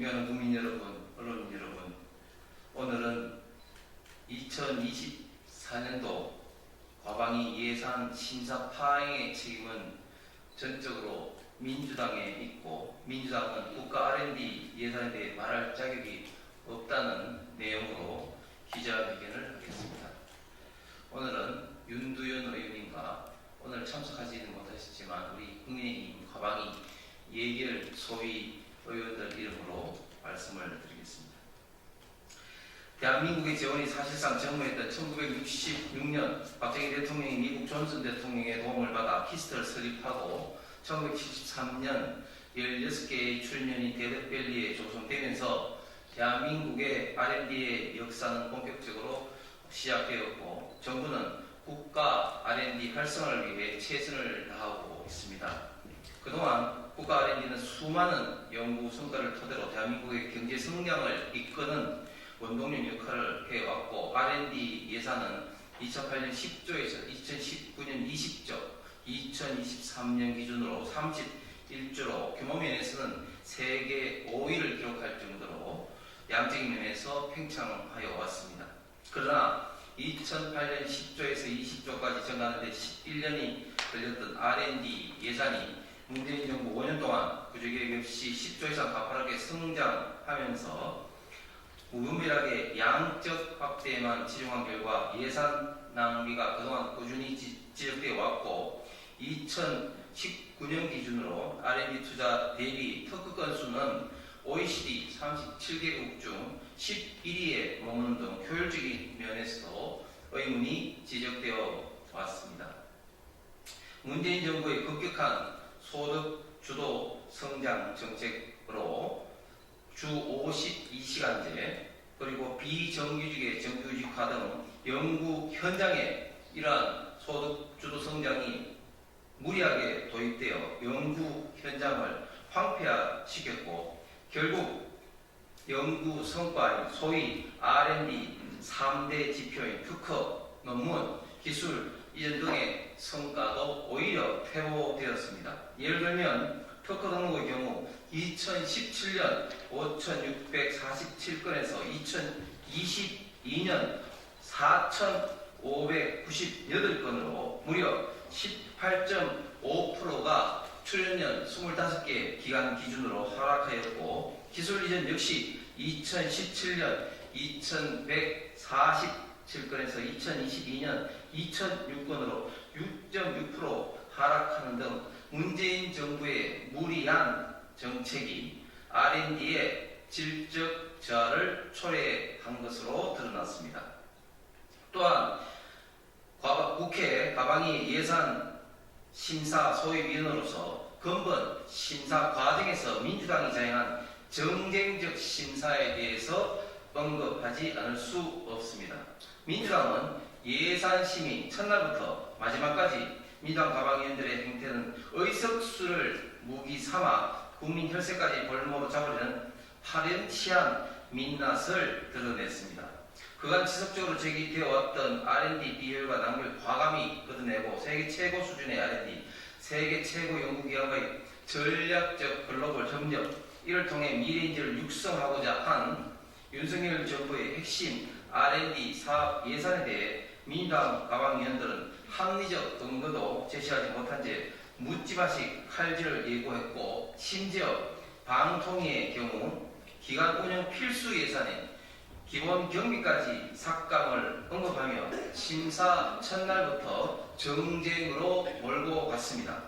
존경하는 국민 여러분, 언론 여러분, 오늘은 2024년도 과방위 예산 심사 파행의 책임은 전적으로 민주당에 있고 민주당은 국가 R&D 예산에 대해 말할 자격이 없다는 내용으로 기자회견을 하겠습니다. 오늘은 윤두현 의원님과 오늘 참석하지는 못하셨지만 우리 국민의힘 과방위 예결 소위 의원들 이름으로 말씀을 드리겠습니다. 대한민국의 재원이 사실상 전무했던 1966년 박정희 대통령이 미국 존슨 대통령의 도움을 받아 키스트를 설립하고 1973년 16개의 출연이 데드밸리에 조성되면서 대한민국의 R&D의 역사는 본격적으로 시작되었고 정부는 국가 R&D 활성화를 위해 최선을 다하고 있습니다. 그동안 국가 R&D는 수많은 연구 성과를 토대로 대한민국의 경제 성장을 이끄는 원동력 역할을 해왔고 R&D 예산은 2008년 10조에서 2019년 20조, 2023년 기준으로 31조로 규모 면에서는 세계 5위를 기록할 정도로 양적인 면에서 팽창하여 왔습니다. 그러나 2008년 10조에서 20조까지 증가하는데 11년이 걸렸던 R&D 예산이 문재인 정부 5년 동안 구조계획 없이 10조 이상 가파르게 성장하면서 무분별하게 양적 확대에만 치중한 결과 예산 낭비가 그동안 꾸준히 지- 지적되어 왔고 2019년 기준으로 R&D 투자 대비 특허 건수는 OECD 37개국 중 11위에 머무는 등 효율적인 면에서도 의문이 지적되어 왔습니다. 문재인 정부의 급격한 소득 주도 성장 정책으로 주 52시간제 그리고 비정규직의 정규직화 등 연구 현장에 이러한 소득 주도 성장이 무리하게 도입되어 연구 현장을 황폐화시켰고 결국 연구 성과인 소위 R&D 3대 지표인 특허, 논문, 기술 이전 등의 성과도 오히려 퇴보되었습니다. 예를 들면 특허 등록의 경우 2017년 5,647건에서 2022년 4,598건으로 무려 18.5%가 출연년 25개 기간 기준으로 하락하였고 기술 이전 역시 2017년 2,147건에서 2022년 2,006건으로 6.6% 하락하는 등 문재인 정부의 무리한 정책이 R&D의 질적 저하를 초래한 것으로 드러났습니다. 또한 과- 국회 가방이 예산 심사 소위위원으로서 근본 심사 과정에서 민주당이 자행한 정쟁적 심사에 대해서 언급하지 않을 수 없습니다. 민주당은 예산 심의 첫날부터 마지막까지 민주당 가방위원들의 행태는 의석수를 무기 삼아 국민 혈세까지 볼모로 잡으려는 파렴치한 민낯을 드러냈습니다. 그간 지속적으로 제기되어 왔던 R&D 비효율과 낭비를 과감히 걷어내고 세계 최고 수준의 R&D, 세계 최고 연구기관과의 전략적 글로벌 협력, 이를 통해 미래인재를 육성하고자 한 윤석열 정부의 핵심 R&D 사업 예산에 대해 민주당 가방위원들은 합리적 근거도 제시하지 못한 채 묻지마식 칼질을 예고했고 심지어 방통위의 경우 기간 운영 필수 예산에 기본 경비까지 삭감을 언급하며 심사 첫날부터 정쟁으로 몰고 갔습니다.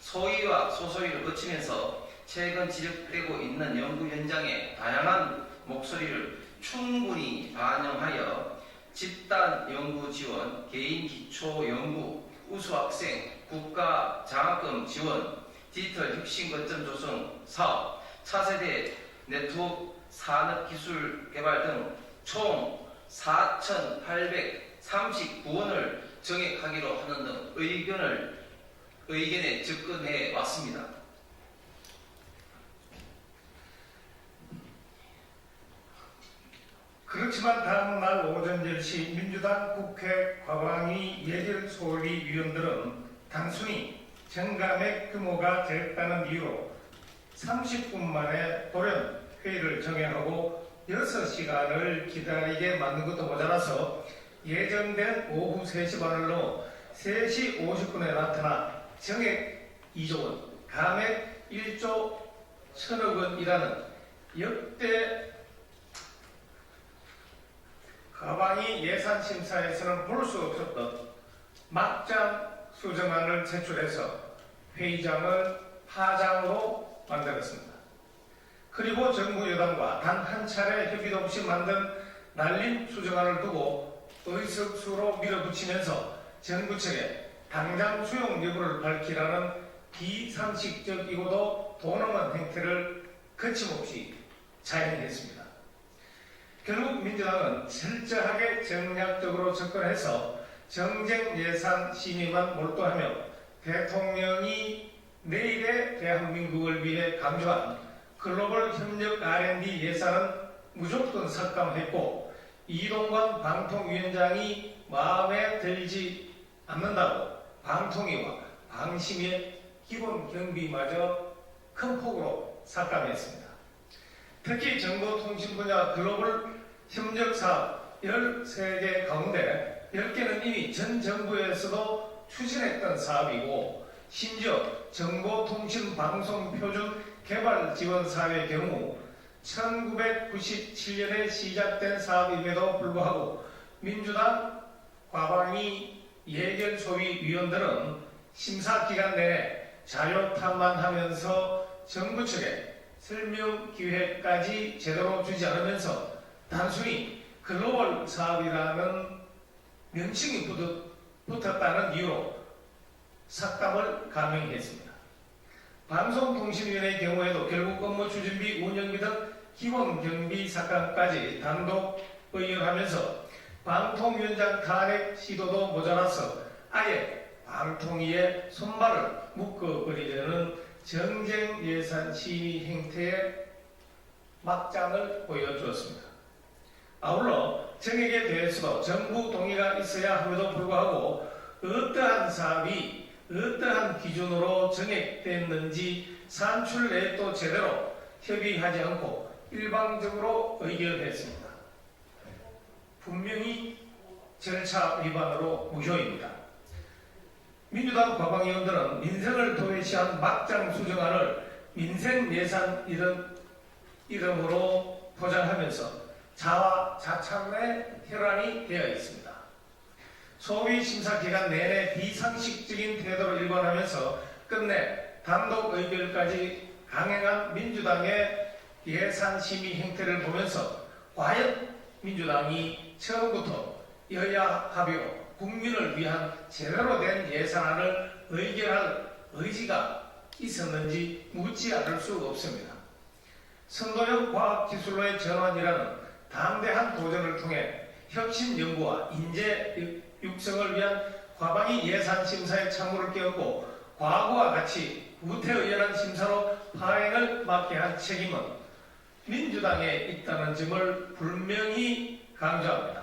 소위와 소소위를 거치면서 최근 지적되고 있는 연구 현장의 다양한 목소리를 충분히 반영하여 집단 연구 지원, 개인 기초 연구, 우수 학생, 국가 장학금 지원, 디지털 혁신 거점 조성 사업, 차세대 네트워크 산업 기술 개발 등 총 4,839원을 정액하기로 하는 등 의견을 의견에 접근해 왔습니다. 그렇지만 다음날 오전 10시 민주당 국회 과방위 예결소위 위원들은 단순히 정감액 규모가 적다는 이유로 30분 만에 돌연 회의를 정해하고 6시간을 기다리게 만든 것도 모자라서 예정된 오후 3시 반을 넘어 3시 50분에 나타나 정액 2조 원, 감액 1조 1000억 원이라는 역대 가방이 예산 심사에서는 볼 수 없었던 막장 수정안을 제출해서 회의장을 파장으로 만들었습니다. 그리고 정부 여당과 단 한 차례 협의도 없이 만든 날림 수정안을 두고 의석수로 밀어붙이면서 정부 측에 당장 수용 여부를 밝히라는 비상식적이고도 도넘은 행태를 거침없이 자행했습니다. 결국 민주당은 철저하게 정략적으로 접근해서 정쟁 예산 심의만 몰두하며 대통령이 내일의 대한민국을 위해 강조한 글로벌 협력 R&D 예산은 무조건 삭감했고 이동관 방통위원장이 마음에 들지 않는다고 방통위와 방심의 기본 경비마저 큰 폭으로 삭감했습니다. 특히 정보통신 분야 글로벌 협력 사업 13개 가운데 10개는 이미 전 정부에서도 추진했던 사업이고 심지어 정보통신방송표준 개발 지원 사업의 경우 1997년에 시작된 사업임에도 불구하고 민주당 과방위 예결소위 위원들은 심사 기간 내내 자료탄만하면서 정부 측에 설명 기회까지 제대로 주지 않으면서 단순히 글로벌 사업이라는 명칭이 붙- 붙었다는 이유로 삭감을 감행했습니다. 방송통신위원회의 경우에도 결국 업무 추진비, 운영비 등 기본 경비 삭감까지 단독 의결하면서 방통위원장 탄핵 시도도 모자라서 아예 방통위의 손발을 묶어버리려는 정쟁 예산 심의 행태의 막장을 보여주었습니다. 아울러 정액에 대해서도 정부 동의가 있어야 함에도 불구하고 어떠한 사업이 어떠한 기준으로 정액됐는지 산출 내역도 제대로 협의하지 않고 일방적으로 의결했습니다. 분명히 절차 위반으로 무효입니다. 민주당 과방위원들은 민생을 도외시한 막장 수정안을 민생 예산 이름, 이름으로 포장하면서 자화자찬의 혈안이 되어 있습니다. 소위 심사 기간 내내 비상식적인 태도를 일관하면서 끝내 단독 의결까지 강행한 민주당의 예산 심의 행태를 보면서 과연 민주당이 처음부터 여야 합의로 국민을 위한 제대로 된 예산안을 의결할 의지가 있었는지 묻지 않을 수 없습니다. 선도형 과학기술로의 전환이라는 담대한 도전을 통해 혁신 연구와 인재 육성을 위한 과방위 예산 심사에 찬물을 끼얹고 과거와 같이 우태의연한 심사로 파행을 막게 한 책임은 민주당에 있다는 점을 분명히 강조합니다.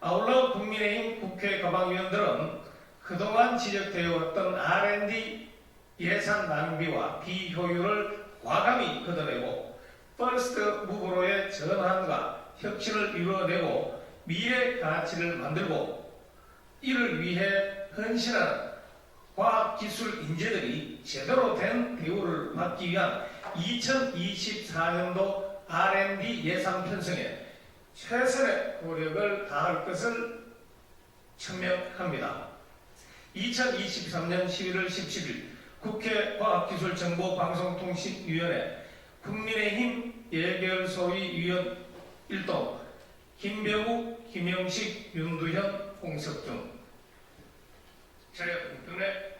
아울러 국민의힘 국회 과방위원들은 그동안 지적되어 왔던 R&D 예산 낭비와 비효율을 과감히 걷어내고 퍼스트 무브로의 전환과 혁신을 이루어내고 미래 가치를 만들고 이를 위해 헌신하는 과학기술 인재들이 제대로 된 대우를 받기 위한 2024년도 R&D 예산 편성에 최선의 노력을 다할 것을 천명합니다. 2023년 11월 17일 국회 과학기술정보방송통신위원회 국민의힘 예결소위 위원 1동. 김병욱, 김영식, 윤두현, 홍석준 차례 공평의